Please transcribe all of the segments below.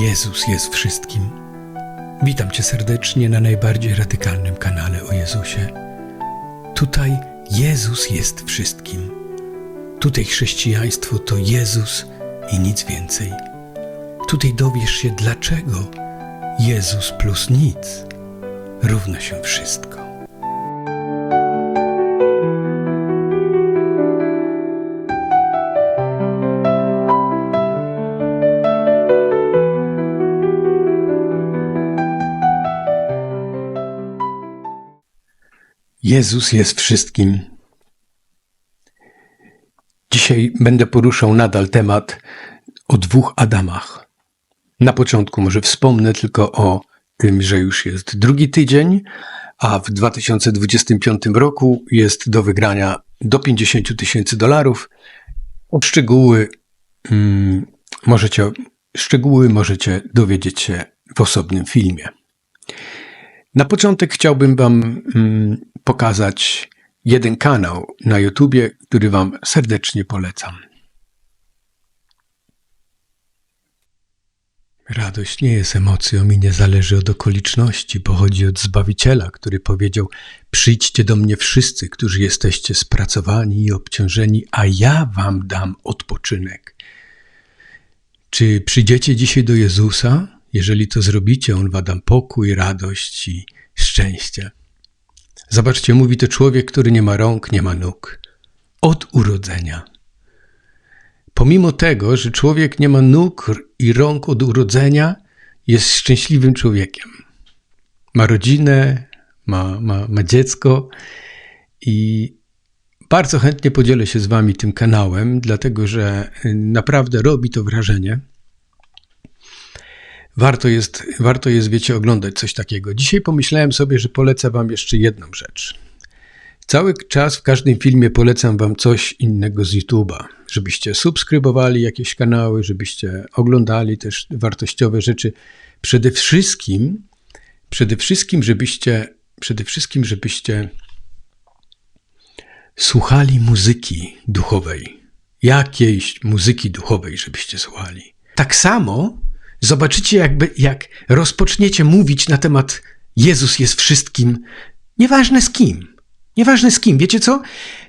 Jezus jest wszystkim. Witam Cię serdecznie na najbardziej radykalnym kanale o Jezusie. Tutaj Jezus jest wszystkim. Tutaj chrześcijaństwo to Jezus i nic więcej. Tutaj dowiesz się, dlaczego Jezus plus nic równa się wszystko. Jezus jest wszystkim. Dzisiaj będę poruszał nadal temat o dwóch Adamach. Na początku może wspomnę tylko o tym, że już jest drugi tydzień, a w 2025 roku jest do wygrania do 50 tysięcy dolarów. Szczegóły, mm, możecie, szczegóły możecie dowiedzieć się w osobnym filmie. Na początek chciałbym Wam mm, pokazać jeden kanał na YouTubie, który Wam serdecznie polecam. Radość nie jest emocją i nie zależy od okoliczności, pochodzi od Zbawiciela, który powiedział: Przyjdźcie do mnie wszyscy, którzy jesteście spracowani i obciążeni, a ja Wam dam odpoczynek. Czy przyjdziecie dzisiaj do Jezusa? Jeżeli to zrobicie, On Wam da pokój, radość i szczęście. Zobaczcie, mówi to człowiek, który nie ma rąk, nie ma nóg. Od urodzenia. Pomimo tego, że człowiek nie ma nóg i rąk od urodzenia, jest szczęśliwym człowiekiem. Ma rodzinę, ma, ma, ma dziecko i bardzo chętnie podzielę się z Wami tym kanałem, dlatego że naprawdę robi to wrażenie. Warto jest, warto jest, wiecie, oglądać coś takiego. Dzisiaj pomyślałem sobie, że polecę Wam jeszcze jedną rzecz. Cały czas w każdym filmie polecam Wam coś innego z YouTube'a, żebyście subskrybowali jakieś kanały, żebyście oglądali też wartościowe rzeczy. Przede wszystkim, przede wszystkim, żebyście, przede wszystkim, żebyście słuchali muzyki duchowej. Jakiejś muzyki duchowej, żebyście słuchali. Tak samo zobaczycie, jakby, jak rozpoczniecie mówić na temat Jezus jest wszystkim, nieważne z kim. Nieważne z kim. Wiecie co?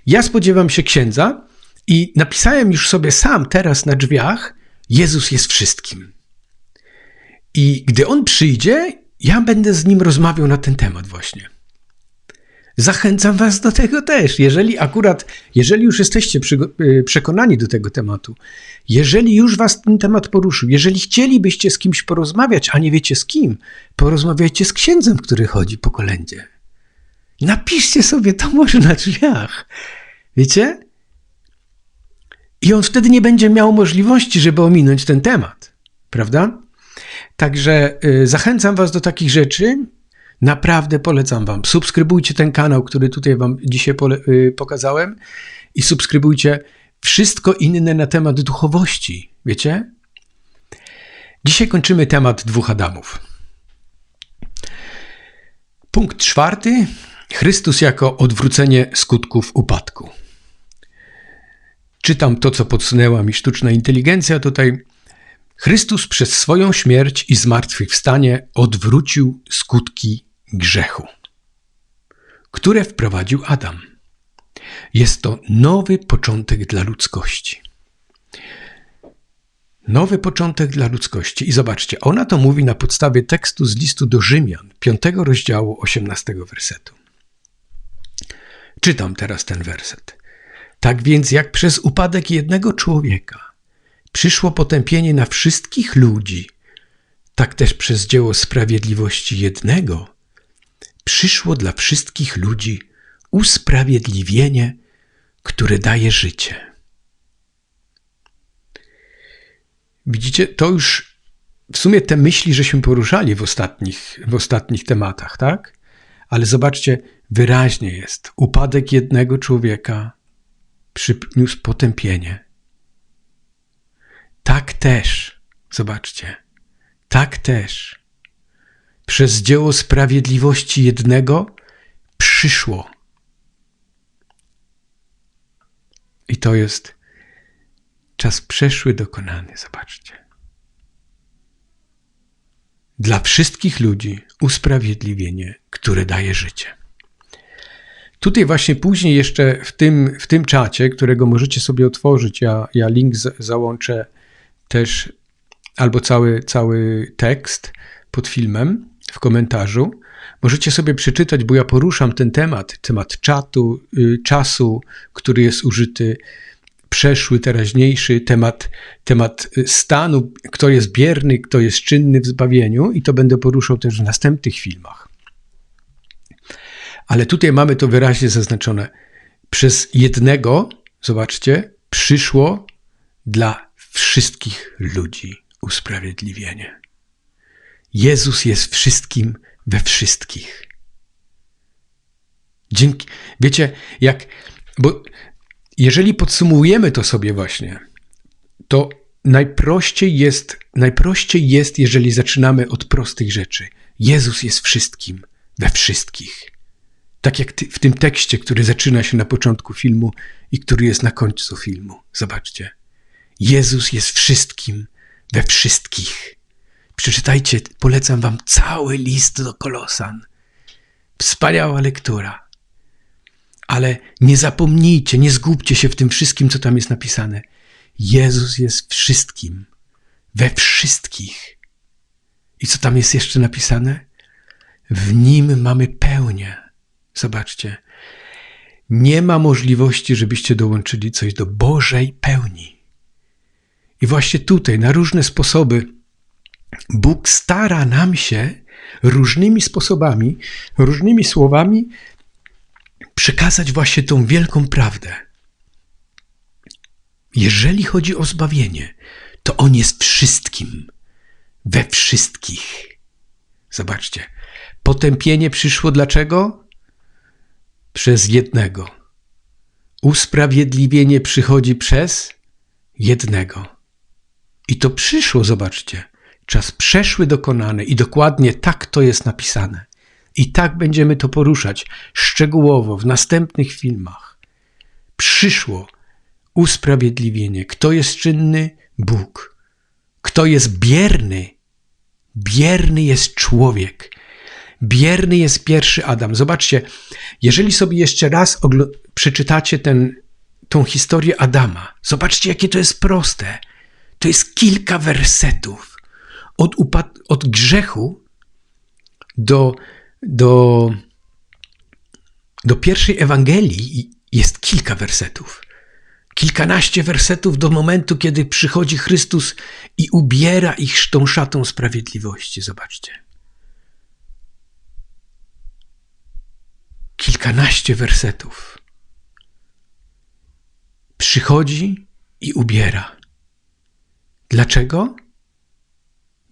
Ja spodziewam się księdza i napisałem już sobie sam teraz na drzwiach: Jezus jest wszystkim. I gdy on przyjdzie, ja będę z nim rozmawiał na ten temat właśnie. Zachęcam Was do tego też. Jeżeli akurat, jeżeli już jesteście y, przekonani do tego tematu, jeżeli już Was ten temat poruszył, jeżeli chcielibyście z kimś porozmawiać, a nie wiecie z kim, porozmawiajcie z księdzem, który chodzi po kolędzie. Napiszcie sobie to może na drzwiach. Wiecie? I on wtedy nie będzie miał możliwości, żeby ominąć ten temat. Prawda? Także y, zachęcam Was do takich rzeczy. Naprawdę polecam Wam. Subskrybujcie ten kanał, który tutaj Wam dzisiaj y, pokazałem i subskrybujcie wszystko inne na temat duchowości. Wiecie? Dzisiaj kończymy temat dwóch Adamów. Punkt czwarty. Chrystus jako odwrócenie skutków upadku. Czytam to, co podsunęła mi sztuczna inteligencja tutaj. Chrystus przez swoją śmierć i zmartwychwstanie odwrócił skutki grzechu, które wprowadził Adam. Jest to nowy początek dla ludzkości. Nowy początek dla ludzkości. I zobaczcie, ona to mówi na podstawie tekstu z listu do Rzymian, 5 rozdziału, 18 wersetu. Czytam teraz ten werset. Tak więc, jak przez upadek jednego człowieka przyszło potępienie na wszystkich ludzi, tak też przez dzieło sprawiedliwości jednego przyszło dla wszystkich ludzi usprawiedliwienie, które daje życie. Widzicie, to już w sumie te myśli, żeśmy poruszali w ostatnich, w ostatnich tematach, tak? Ale zobaczcie, wyraźnie jest: upadek jednego człowieka przyniósł potępienie. Tak też, zobaczcie, tak też przez dzieło sprawiedliwości jednego przyszło I to jest czas przeszły dokonany, zobaczcie. dla wszystkich ludzi usprawiedliwienie, które daje życie. Tutaj właśnie później jeszcze w tym, w tym czacie, którego możecie sobie otworzyć, ja, ja link z, załączę też, albo cały, cały tekst pod filmem w komentarzu. Możecie sobie przeczytać, bo ja poruszam ten temat, temat czatu, y, czasu, który jest użyty, przeszły, teraźniejszy, temat, temat y, stanu, kto jest bierny, kto jest czynny w zbawieniu i to będę poruszał też w następnych filmach. Ale tutaj mamy to wyraźnie zaznaczone. Przez jednego, zobaczcie, przyszło dla wszystkich ludzi usprawiedliwienie. Jezus jest wszystkim we wszystkich. Dzięki, wiecie, jak, bo jeżeli podsumujemy to sobie właśnie, to najprościej jest, najprościej jest, jeżeli zaczynamy od prostych rzeczy. Jezus jest wszystkim, we wszystkich. Tak jak w tym tekście, który zaczyna się na początku filmu i który jest na końcu filmu. Zobaczcie. Jezus jest wszystkim, we wszystkich. Przeczytajcie, polecam wam cały list do Kolosan. Wspaniała lektura. Ale nie zapomnijcie, nie zgubcie się w tym wszystkim, co tam jest napisane. Jezus jest wszystkim, we wszystkich. I co tam jest jeszcze napisane? W nim mamy pełnię. Zobaczcie. Nie ma możliwości, żebyście dołączyli coś do Bożej pełni. I właśnie tutaj, na różne sposoby, Bóg stara nam się różnymi sposobami, różnymi słowami przekazać właśnie tą wielką prawdę. Jeżeli chodzi o zbawienie, to On jest wszystkim, we wszystkich. Zobaczcie, potępienie przyszło dlaczego? Przez jednego. Usprawiedliwienie przychodzi przez jednego. I to przyszło, zobaczcie. Czas przeszły dokonany i dokładnie tak to jest napisane. I tak będziemy to poruszać szczegółowo w następnych filmach. Przyszło usprawiedliwienie. Kto jest czynny? Bóg. Kto jest bierny? Bierny jest człowiek. Bierny jest pierwszy Adam. Zobaczcie, jeżeli sobie jeszcze raz przeczytacie ten, tą historię Adama, zobaczcie, jakie to jest proste. To jest kilka wersetów. Od, upad- od grzechu do do, do pierwszej Ewangelii jest kilka wersetów. Kilkanaście wersetów do momentu, kiedy przychodzi Chrystus i ubiera ich tą szatą sprawiedliwości. Zobaczcie. Kilkanaście wersetów. Przychodzi i ubiera. Dlaczego?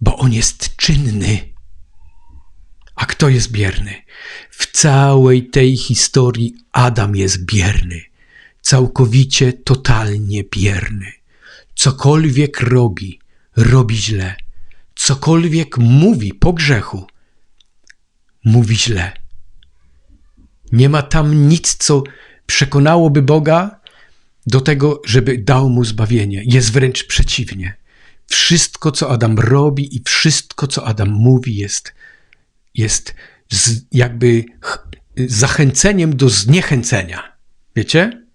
Bo on jest czynny. A kto jest bierny? W całej tej historii Adam jest bierny. Całkowicie, totalnie bierny. Cokolwiek robi, robi źle. Cokolwiek mówi po grzechu, mówi źle. Nie ma tam nic, co przekonałoby Boga do tego, żeby dał mu zbawienie. Jest wręcz przeciwnie. Wszystko, co Adam robi i wszystko, co Adam mówi, jest jest jakby zachęceniem do zniechęcenia. Wiecie?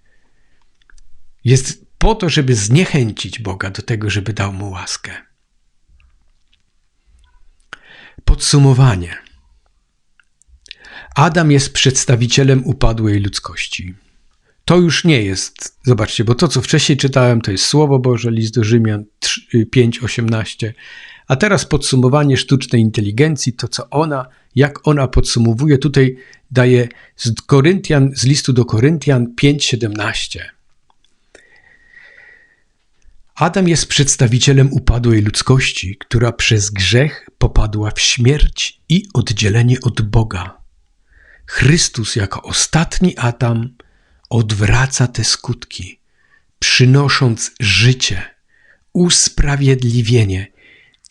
Jest po to, żeby zniechęcić Boga do tego, żeby dał mu łaskę. Podsumowanie. Adam jest przedstawicielem upadłej ludzkości. To już nie jest, zobaczcie, bo to, co wcześniej czytałem, to jest Słowo Boże, list do Rzymian 5:18, a teraz podsumowanie sztucznej inteligencji, to co ona, jak ona podsumowuje, tutaj daje z Koryntian, z listu do Koryntian 5:17. Adam jest przedstawicielem upadłej ludzkości, która przez grzech popadła w śmierć i oddzielenie od Boga. Chrystus jako ostatni Adam odwraca te skutki, przynosząc życie, usprawiedliwienie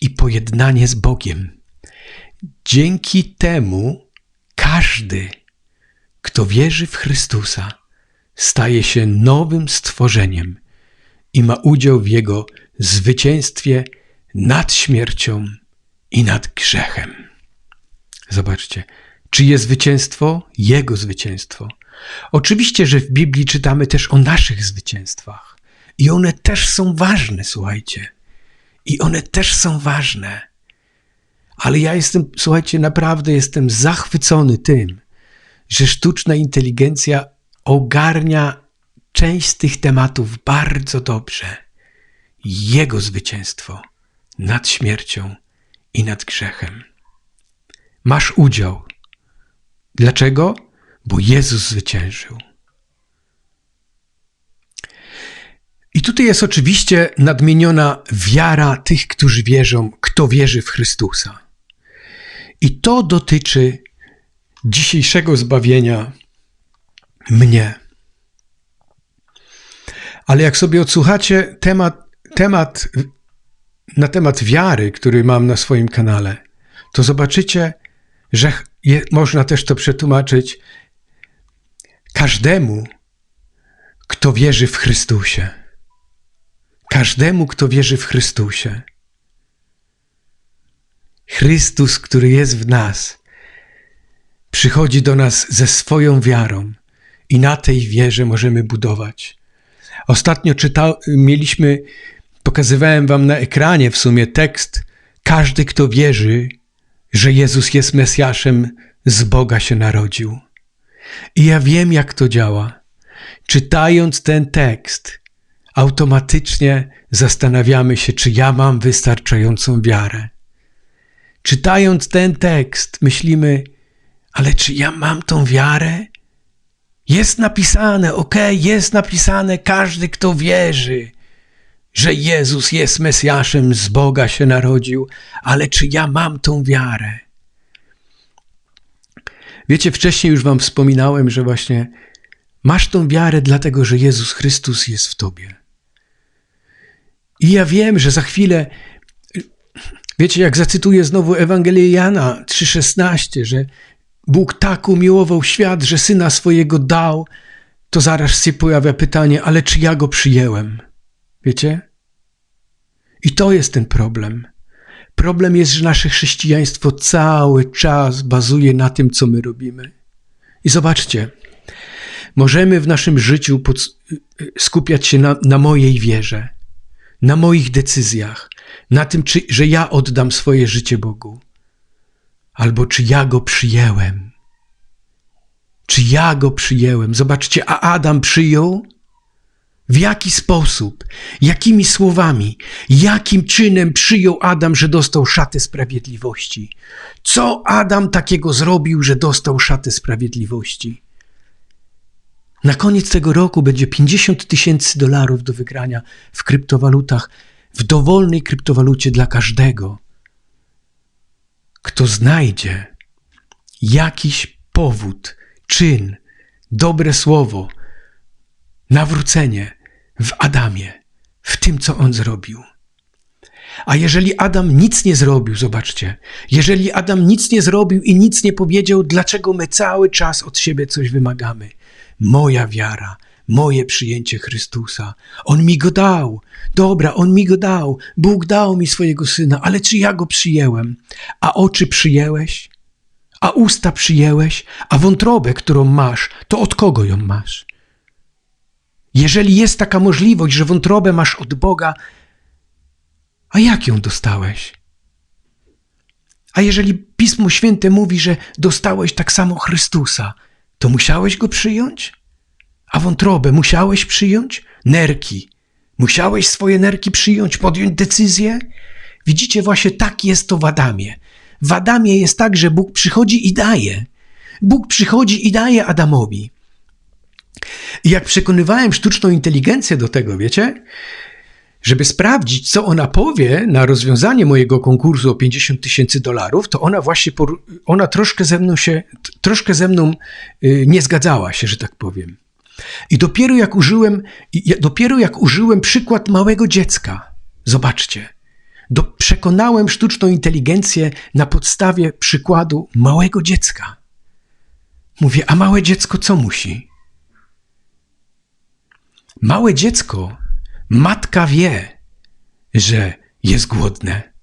i pojednanie z Bogiem. Dzięki temu każdy, kto wierzy w Chrystusa, staje się nowym stworzeniem i ma udział w Jego zwycięstwie nad śmiercią i nad grzechem. Zobaczcie, czyje zwycięstwo? Jego zwycięstwo. Oczywiście, że w Biblii czytamy też o naszych zwycięstwach. I one też są ważne, słuchajcie. I one też są ważne. Ale ja jestem, słuchajcie, naprawdę jestem zachwycony tym, że sztuczna inteligencja ogarnia część z tych tematów bardzo dobrze. Jego zwycięstwo nad śmiercią i nad grzechem. Masz udział. Dlaczego? Bo Jezus zwyciężył. I tutaj jest oczywiście nadmieniona wiara tych, którzy wierzą, kto wierzy w Chrystusa. I to dotyczy dzisiejszego zbawienia mnie. Ale jak sobie odsłuchacie temat, temat na temat wiary, który mam na swoim kanale, to zobaczycie, że je, można też to przetłumaczyć każdemu, kto wierzy w Chrystusie. Każdemu, kto wierzy w Chrystusie. Chrystus, który jest w nas, przychodzi do nas ze swoją wiarą i na tej wierze możemy budować. Ostatnio czyta, mieliśmy, pokazywałem wam na ekranie w sumie tekst. Każdy, kto wierzy, że Jezus jest Mesjaszem, z Boga się narodził. I ja wiem, jak to działa. Czytając ten tekst, automatycznie zastanawiamy się, czy ja mam wystarczającą wiarę. Czytając ten tekst, myślimy, ale czy ja mam tą wiarę? Jest napisane, ok, jest napisane, każdy, kto wierzy, że Jezus jest Mesjaszem, z Boga się narodził, ale czy ja mam tą wiarę? Wiecie, wcześniej już Wam wspominałem, że właśnie masz tą wiarę, dlatego że Jezus Chrystus jest w Tobie. I ja wiem, że za chwilę, wiecie, jak zacytuję znowu Ewangelię Jana 3,16, że Bóg tak umiłował świat, że syna swojego dał, to zaraz się pojawia pytanie, ale czy ja go przyjęłem? Wiecie? I to jest ten problem. Problem jest, że nasze chrześcijaństwo cały czas bazuje na tym, co my robimy. I zobaczcie, możemy w naszym życiu skupiać się na, na mojej wierze, na moich decyzjach, na tym, czy, że ja oddam swoje życie Bogu albo czy ja go przyjęłem. Czy ja go przyjęłem? Zobaczcie, a Adam przyjął? W jaki sposób, jakimi słowami, jakim czynem przyjął Adam, że dostał szatę sprawiedliwości? Co Adam takiego zrobił, że dostał szatę sprawiedliwości? Na koniec tego roku będzie 50 tysięcy dolarów do wygrania w kryptowalutach, w dowolnej kryptowalucie dla każdego kto znajdzie jakiś powód, czyn, dobre słowo, nawrócenie w Adamie, w tym, co on zrobił. A jeżeli Adam nic nie zrobił, zobaczcie, jeżeli Adam nic nie zrobił i nic nie powiedział, dlaczego my cały czas od siebie coś wymagamy? Moja wiara, moje przyjęcie Chrystusa. On mi go dał. Dobra, on mi go dał. Bóg dał mi swojego syna, ale czy ja go przyjęłem? A oczy przyjęłeś? A usta przyjęłeś? A wątrobę, którą masz, to od kogo ją masz? Jeżeli jest taka możliwość, że wątrobę masz od Boga, a jak ją dostałeś? A jeżeli Pismo Święte mówi, że dostałeś tak samo Chrystusa, to musiałeś go przyjąć? A wątrobę musiałeś przyjąć? Nerki. Musiałeś swoje nerki przyjąć, podjąć decyzję? Widzicie, właśnie tak jest to w Adamie. W Adamie jest tak, że Bóg przychodzi i daje. Bóg przychodzi i daje Adamowi. I jak przekonywałem sztuczną inteligencję do tego, wiecie, żeby sprawdzić, co ona powie na rozwiązanie mojego konkursu o 50 tysięcy dolarów, to ona właśnie, ona troszkę ze mną się, troszkę ze mną y, nie zgadzała się, że tak powiem. I dopiero jak użyłem, dopiero jak użyłem przykład małego dziecka, zobaczcie, do, przekonałem sztuczną inteligencję na podstawie przykładu małego dziecka. Mówię, a małe dziecko co musi? Małe dziecko, matka wie, że jest głodne.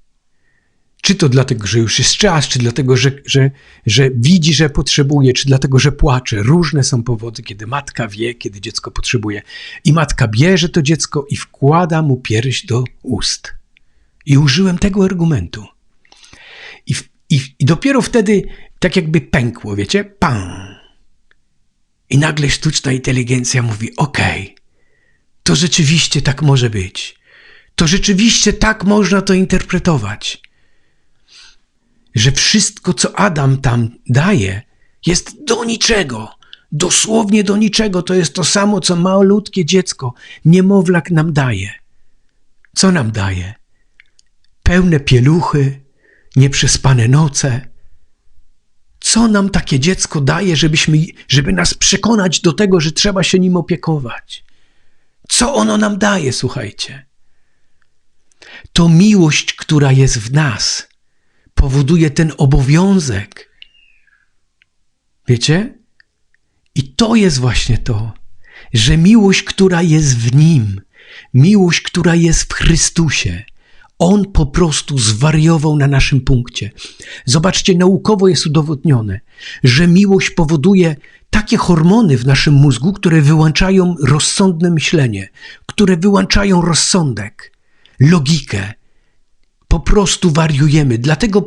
Czy to dlatego, że już jest czas, czy dlatego, że, że, że widzi, że potrzebuje, czy dlatego, że płacze. Różne są powody, kiedy matka wie, kiedy dziecko potrzebuje. I matka bierze to dziecko i wkłada mu pierś do ust. I użyłem tego argumentu. I, i, i dopiero wtedy tak jakby pękło, wiecie? Pam! I nagle sztuczna inteligencja mówi: Okej, to rzeczywiście tak może być. To rzeczywiście tak można to interpretować. Że wszystko, co Adam tam daje, jest do niczego. Dosłownie do niczego. To jest to samo, co malutkie dziecko, niemowlak nam daje. Co nam daje? Pełne pieluchy, nieprzespane noce. Co nam takie dziecko daje, żebyśmy, żeby nas przekonać do tego, że trzeba się nim opiekować? Co ono nam daje, słuchajcie? To miłość, która jest w nas, powoduje ten obowiązek. Wiecie? I to jest właśnie to, że miłość, która jest w nim, miłość, która jest w Chrystusie, on po prostu zwariował na naszym punkcie. Zobaczcie, naukowo jest udowodnione, że miłość powoduje takie hormony w naszym mózgu, które wyłączają rozsądne myślenie, które wyłączają rozsądek, logikę. Po prostu wariujemy, dlatego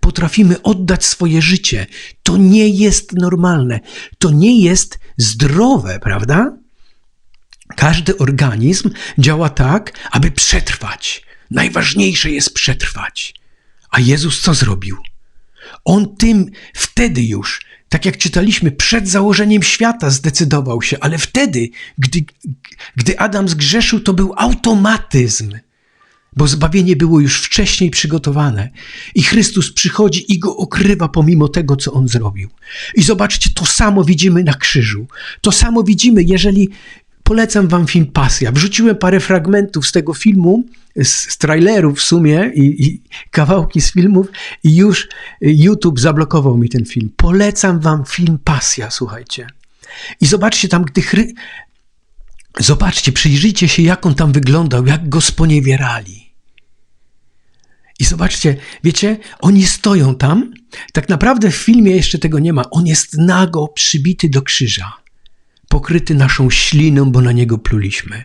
potrafimy oddać swoje życie. To nie jest normalne, to nie jest zdrowe, prawda? Każdy organizm działa tak, aby przetrwać. Najważniejsze jest przetrwać. A Jezus co zrobił? On tym wtedy już, tak jak czytaliśmy, przed założeniem świata zdecydował się, ale wtedy, gdy, gdy Adam zgrzeszył, to był automatyzm, bo zbawienie było już wcześniej przygotowane. I Chrystus przychodzi i go okrywa pomimo tego, co on zrobił. I zobaczcie, to samo widzimy na krzyżu. To samo widzimy, jeżeli Polecam wam film Pasja. Wrzuciłem parę fragmentów z tego filmu, z, z trailerów w sumie i, i, kawałki z filmów i już YouTube zablokował mi ten film. Polecam wam film Pasja, słuchajcie. I zobaczcie tam, gdy chry... Zobaczcie, przyjrzyjcie się, jak on tam wyglądał, jak go sponiewierali. I zobaczcie, wiecie, oni stoją tam. Tak naprawdę w filmie jeszcze tego nie ma. On jest nago przybity do krzyża pokryty naszą śliną, bo na niego pluliśmy.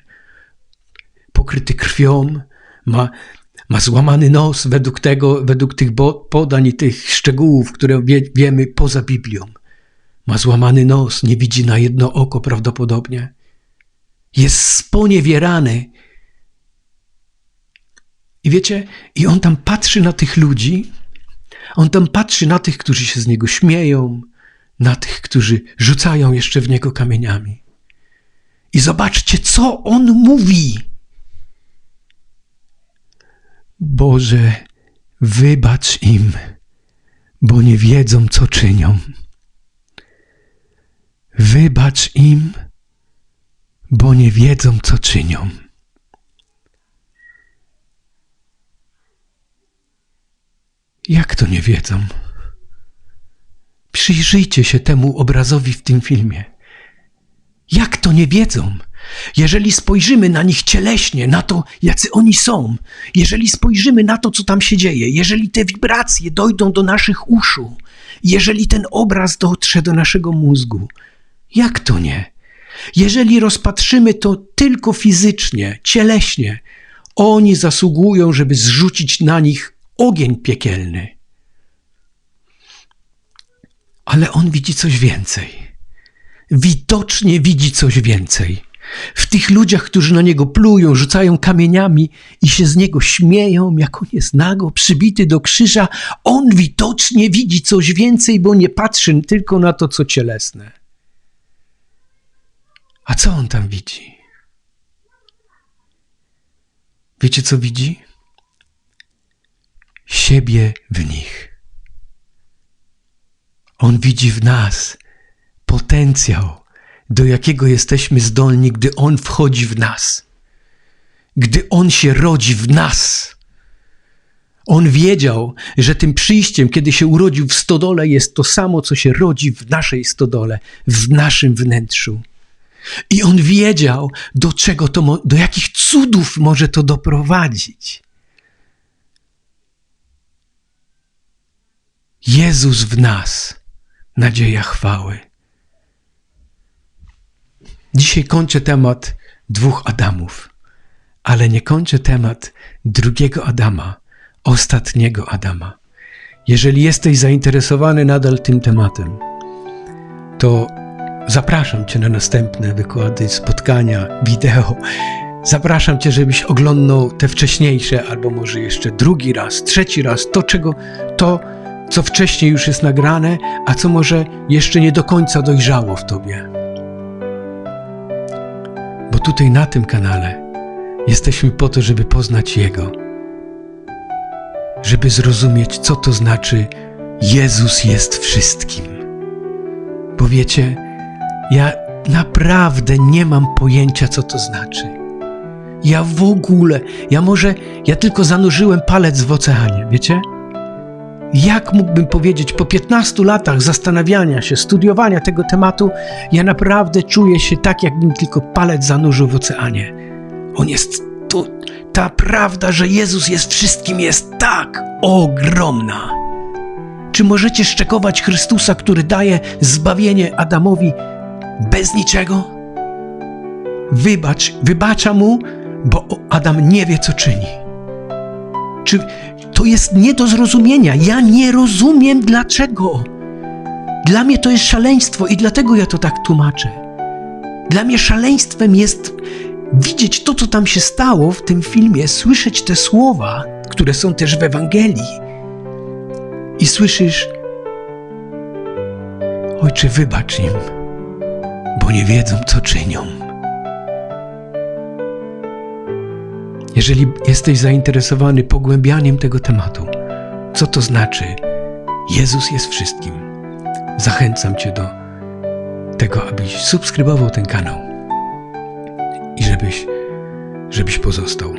Pokryty krwią, ma, ma złamany nos według tego, według tych podań i tych szczegółów, które wie, wiemy poza Biblią. Ma złamany nos, nie widzi na jedno oko prawdopodobnie. Jest sponiewierany. I wiecie, i on tam patrzy na tych ludzi, on tam patrzy na tych, którzy się z niego śmieją, na tych, którzy rzucają jeszcze w niego kamieniami. I zobaczcie, co on mówi. Boże, wybacz im, bo nie wiedzą, co czynią. Wybacz im, bo nie wiedzą, co czynią. Jak to nie wiedzą? Przyjrzyjcie się temu obrazowi w tym filmie. Jak to nie wiedzą? Jeżeli spojrzymy na nich cieleśnie, na to, jacy oni są, jeżeli spojrzymy na to, co tam się dzieje, jeżeli te wibracje dojdą do naszych uszu, jeżeli ten obraz dotrze do naszego mózgu, jak to nie? Jeżeli rozpatrzymy to tylko fizycznie, cieleśnie, oni zasługują, żeby zrzucić na nich ogień piekielny ale on widzi coś więcej. Widocznie widzi coś więcej. W tych ludziach, którzy na niego plują, rzucają kamieniami i się z niego śmieją, jak on jest nago przybity do krzyża, on widocznie widzi coś więcej, bo nie patrzy tylko na to, co cielesne. A co on tam widzi? Wiecie, co widzi? Siebie w nich. On widzi w nas potencjał, do jakiego jesteśmy zdolni, gdy On wchodzi w nas, gdy On się rodzi w nas. On wiedział, że tym przyjściem, kiedy się urodził w stodole, jest to samo, co się rodzi w naszej stodole, w naszym wnętrzu. I on wiedział, do czego to, do jakich cudów może to doprowadzić. Jezus w nas, nadzieja chwały. Dzisiaj kończę temat dwóch Adamów, ale nie kończę temat drugiego Adama, ostatniego Adama. Jeżeli jesteś zainteresowany nadal tym tematem, to zapraszam Cię na następne wykłady, spotkania, wideo. Zapraszam Cię, żebyś oglądał te wcześniejsze, albo może jeszcze drugi raz, trzeci raz, to, czego, to co wcześniej już jest nagrane, a co może jeszcze nie do końca dojrzało w Tobie. Bo tutaj na tym kanale jesteśmy po to, żeby poznać Jego, żeby zrozumieć, co to znaczy Jezus jest wszystkim. Bo wiecie, ja naprawdę nie mam pojęcia, co to znaczy. Ja w ogóle, ja może, ja tylko zanurzyłem palec w oceanie, wiecie? Jak mógłbym powiedzieć, po 15 latach zastanawiania się, studiowania tego tematu, ja naprawdę czuję się tak, jakbym tylko palec zanurzył w oceanie. On jest tu, ta prawda, że Jezus jest wszystkim, jest tak ogromna. Czy możecie szczekować Chrystusa, który daje zbawienie Adamowi bez niczego? Wybacz, wybacza mu, bo Adam nie wie, co czyni. Czy to jest nie do zrozumienia? Ja nie rozumiem dlaczego. Dla mnie to jest szaleństwo i dlatego ja to tak tłumaczę. Dla mnie szaleństwem jest widzieć to, co tam się stało w tym filmie, słyszeć te słowa, które są też w Ewangelii. I słyszysz, Ojcze, wybacz im, bo nie wiedzą, co czynią. Jeżeli jesteś zainteresowany pogłębianiem tego tematu, co to znaczy Jezus jest wszystkim, zachęcam Cię do tego, abyś subskrybował ten kanał i żebyś, żebyś pozostał.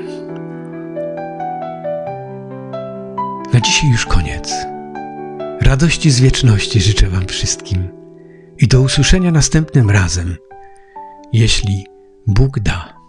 Na dzisiaj już koniec. Radości z wieczności życzę Wam wszystkim i do usłyszenia następnym razem, jeśli Bóg da.